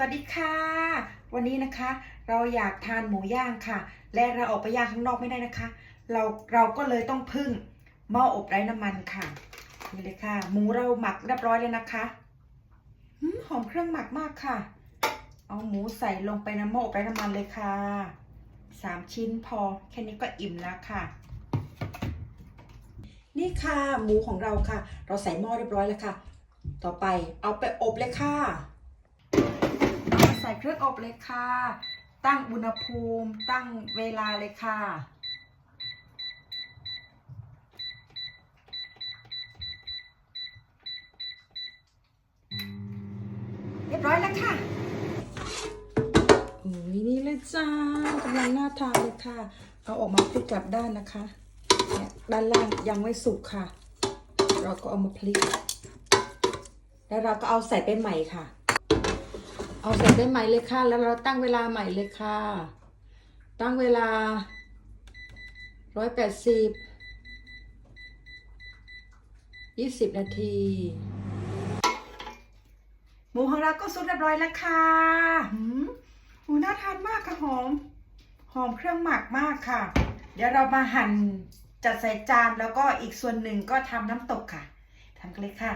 วัสดีค่ะ วันนี้นะคะ เราอยากทานหมูย่างค่ะ และเราออกไปย่างข้างนอกไม่ได้นะคะ เราเราก็เลยต้องพึ่งหม้ออบไร้น้ำมันค่ะนี่เลยค่ะ หมูเราหมักเรียบร้อยเลยนะคะหืมหอมเครื่องหมักมากค่ะ เอาหมูใส่ลงไปในหม้ออบไร้น้ำมันเลยค่ะสามชิ้นพอแค่นี้ก็อิ่มแล้วค่ะ นี่ค่ะหมูของเราค่ะ เราใส่หม้อเรียบร้อยแล้วค่ะ ต่อไปเอาไปอบเลยค่ะ ส่เครื่องอบเลยค่ะ ตั้งอุณหภูมิ ตั้งเวลาเลยค่ะ เรียบร้อยแล้วค่ะโอ้ยนี่เลยจ้ากำลังน่าทานเลยค่ะ เอาออกมาพลิกกลับด้านนะคะด้านล่างยังไม่สุกค่ะ เราก็เอามาพลิก แล้วเราก็เอาใส่ไปใหม่ค่ะ เอาใส่ไปใหม่เลยค่ะ แล้วเราตั้งเวลาใหม่เลยค่ะ ตั้งเวลาร้อยแปดสิบยี่สิบนาที หมูของเราก็สุกเรียบร้อยแล้วค่ะหืมหมูน่าทานมากค่ะหอม หอมเครื่องหมักมากค่ะ เดี๋ยวเรามาหั่นจัดใส่จานแล้วก็อีกส่วนหนึ่งก็ทำน้ำตกค่ะทำกันเลยค่ะ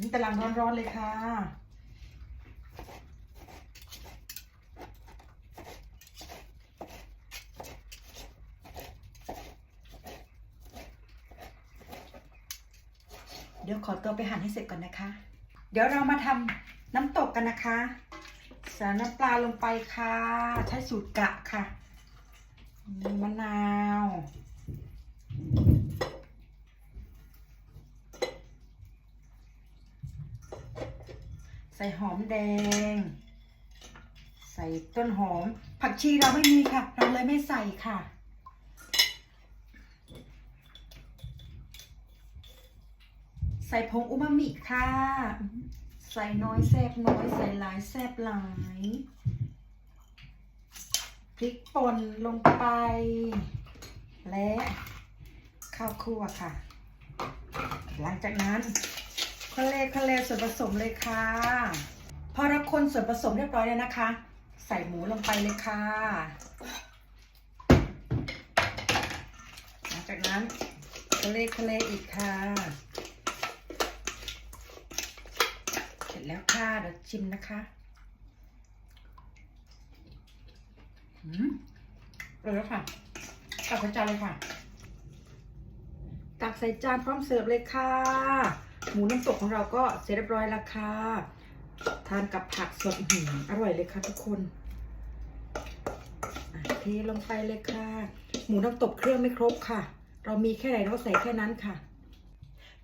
นี่กำลังร้อนๆเลยค่ะเดี๋ยวขอตัวไปหั่นให้เสร็จก่อนนะคะ เดี๋ยวเรามาทำน้ำตกกันนะคะ ใส่น้ำปลาลงไปค่ะ ใช้สูตรกะค่ะมีมะนาว ใส่หอมแดง ใส่ต้นหอม ผักชีเราไม่มีค่ะ เราเลยไม่ใส่ค่ะ ใส่ผงอูมามิค่ะ ใส่น้อยแซบน้อย ใส่หลายแซบหลายพริกป่นลงไป และข้าวคั่วค่ะ หลังจากนั้น คะเลคะเลส่วนผสมเลยค่ะ พอเราคนส่วนผสมเรียบร้อยแล้วนะคะ ใส่หมูลงไปเลยค่ะ หลังจากนั้นคะเลคะเลอีกค่ะ เสร็จแล้วค่ะเดี๋ยวชิมนะคะอืมอร่อยแล้วค่ะตักใส่จานเลยค่ะ ตักใส่จานพร้อมเสิร์ฟเลยค่ะ หมูน้ำตกของเราก็เสร็จเรียบร้อยแล้วค่ะ ทานกับผักสดอื้อหืออร่อยเลยค่ะทุกคนอะเทลงไปเลยค่ะ หมูน้ำตกเครื่องไม่ครบค่ะ เรามีแค่ไหนเราก็ใส่แค่นั้นค่ะ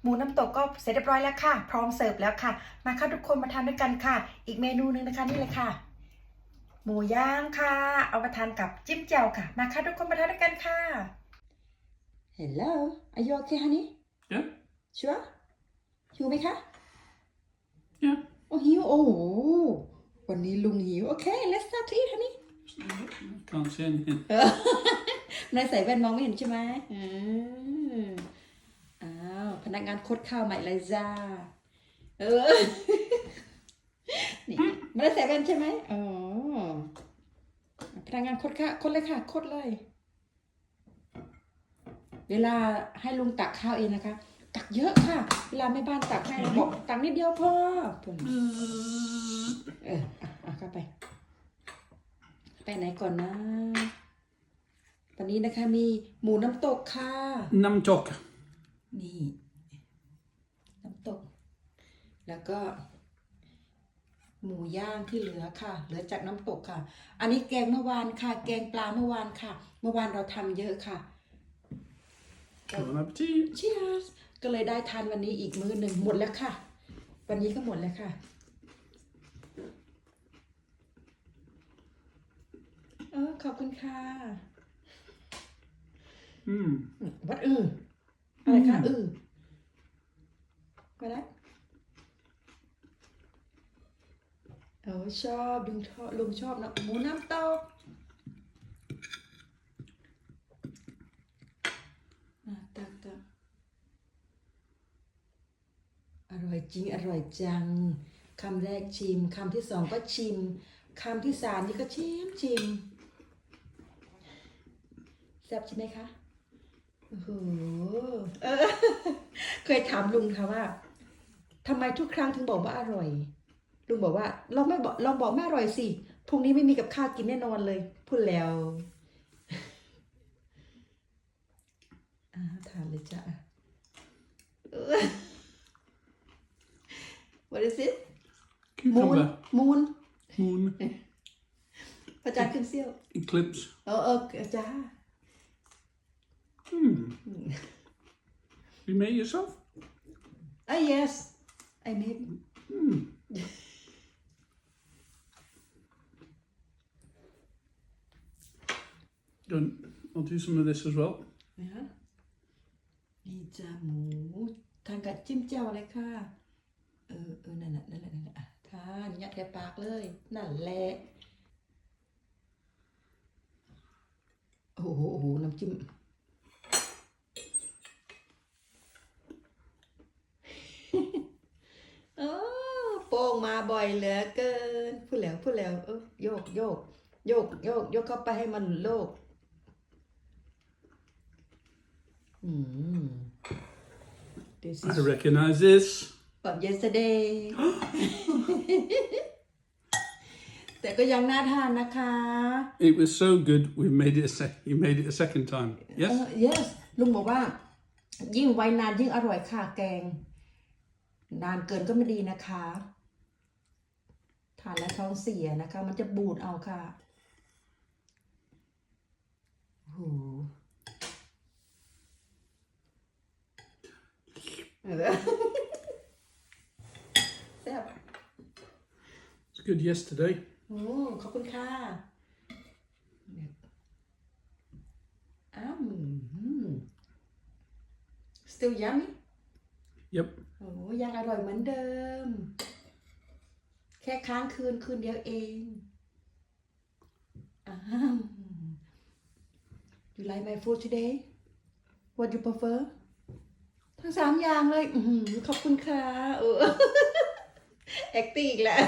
หมูน้ำตกก็เสร็จเรียบร้อยแล้วค่ะ พร้อมเสิร์ฟแล้วค่ะ มาค่ะทุกคนมาทานด้วยกันค่ะ อีกเมนูหนึงนะคะนี่เลยค่ะ หมูย่างค่ะ เอามาทานกับจิ้มแจ่วค่ะ มาค่ะทุกคนมาทานด้วยกันค่ะ Hello are you okay honey Yeah, sure หิวไหมคะ yeah. โอ้หิว โอ้โหวันนี้ลุงหิว โอเค let's start to eat honey Can't see anything. นายใส่แว่นมองไม่เห็นใช่ไหมอืมอ้าว พนักงานคดข้าวใหม่เลยจ้า เออ นี่ไม่ได้ใส่แว่นใช่ไหมอ๋อ พนักงานคดข้าวคดเลยค่ะ คดเลย เวลาให้ลุงตักข้าวเองนะคะ ตักเยอะค่ะ เวลาแม่บ้านตักให้บอกตักนิดเดียวพอเอออะอะเข้าไป ไปไหนก่อนนะวันนี้นะคะมีหมูน้ำตกค่ะ Namtok. นี่ น้ำตก แล้วก็ หมูย่างที่เหลือค่ะ เหลือจากน้ำตกค่ะ อันนี้แกงเมื่อวานค่ะ แกงปลาเมื่อวานค่ะ เมื่อวานเราทำเยอะค่ะ Bon appetit. Cheers ก็เลยได้ทานวันนี้อีกมื้อหนึ่งหมดแล้วค่ะ วันนี้ก็หมดแล้วค่ะเออขอบคุณค่ะ Mm. วัดอืออะไรคะอือมาแล้วเออชอบลุงชอบลุงชอบนะหมูน้ำตกอะตักตัก อร่อยจริงอร่อยจังคำแรกชิมคำที่สองก็ชิมคำที่สามนี่ก็ชิมชิมแซ่บใช่ไหมคะโอ้โหเออ เคยถามลุงค่ะว่าทำไมทุกครั้งถึงบอกว่าอร่อย ลุงบอกว่า เราไม่บอกลองบอกไม่อร่อยสิพรุ่งนี้ไม่มีกับข้าวกินแน่นอนเลย พูดแล้วทานเลยจ้ะ is it moon Cucumber. moon Moon. พระจันทร์ขึ้นเสี้ยว Eclipse. เออเออจ้า Hmm. You made it yourself? อ่ะ yes I made Hmm. Good. I'll do some of this as well. นะฮะนี่จ้าหมูทานกับจิ้มแจ่วเลยค่ะ เ ออเออนั่นแหละนั่นแหละนั่นแหละอะทานยัดแค่ปากเลย นั่นแหละโอ้โหโอ้โหน้ำจิ้มโอ้โป่งมาบ่อยเหลือเกิน พูดแล้วพูดแล้วเออโยกโยกโยกโยกโยกเข้าไปให้มันโลก อืม This I is recognise this. from yesterday แต่ก็ยังน่าทานนะคะ It was so good. We made it. A sec- you made it a second time. เอ Yes. อ yes ลุงบอกว่า ยิ่งไว้นานยิ่งอร่อยค่ะแกง นานเกินก็ไม่ดีนะคะ ทานแล้วท้องเสียนะคะ มันจะบูดเอาค่ะโอ้โหเออแซ่บ It's good yesterday. โอ้ขอบคุณค่ะอ้าว still yummy Yep. โอ้ยังอร่อยเหมือนเดิม แค่ค้างคืนคืนเดียวเองอ้าว You like my food today What you prefer ทั้งสามอย่างเลย อื้อหือขอบคุณค่ะเออ แอคติ้งอีกแล้ว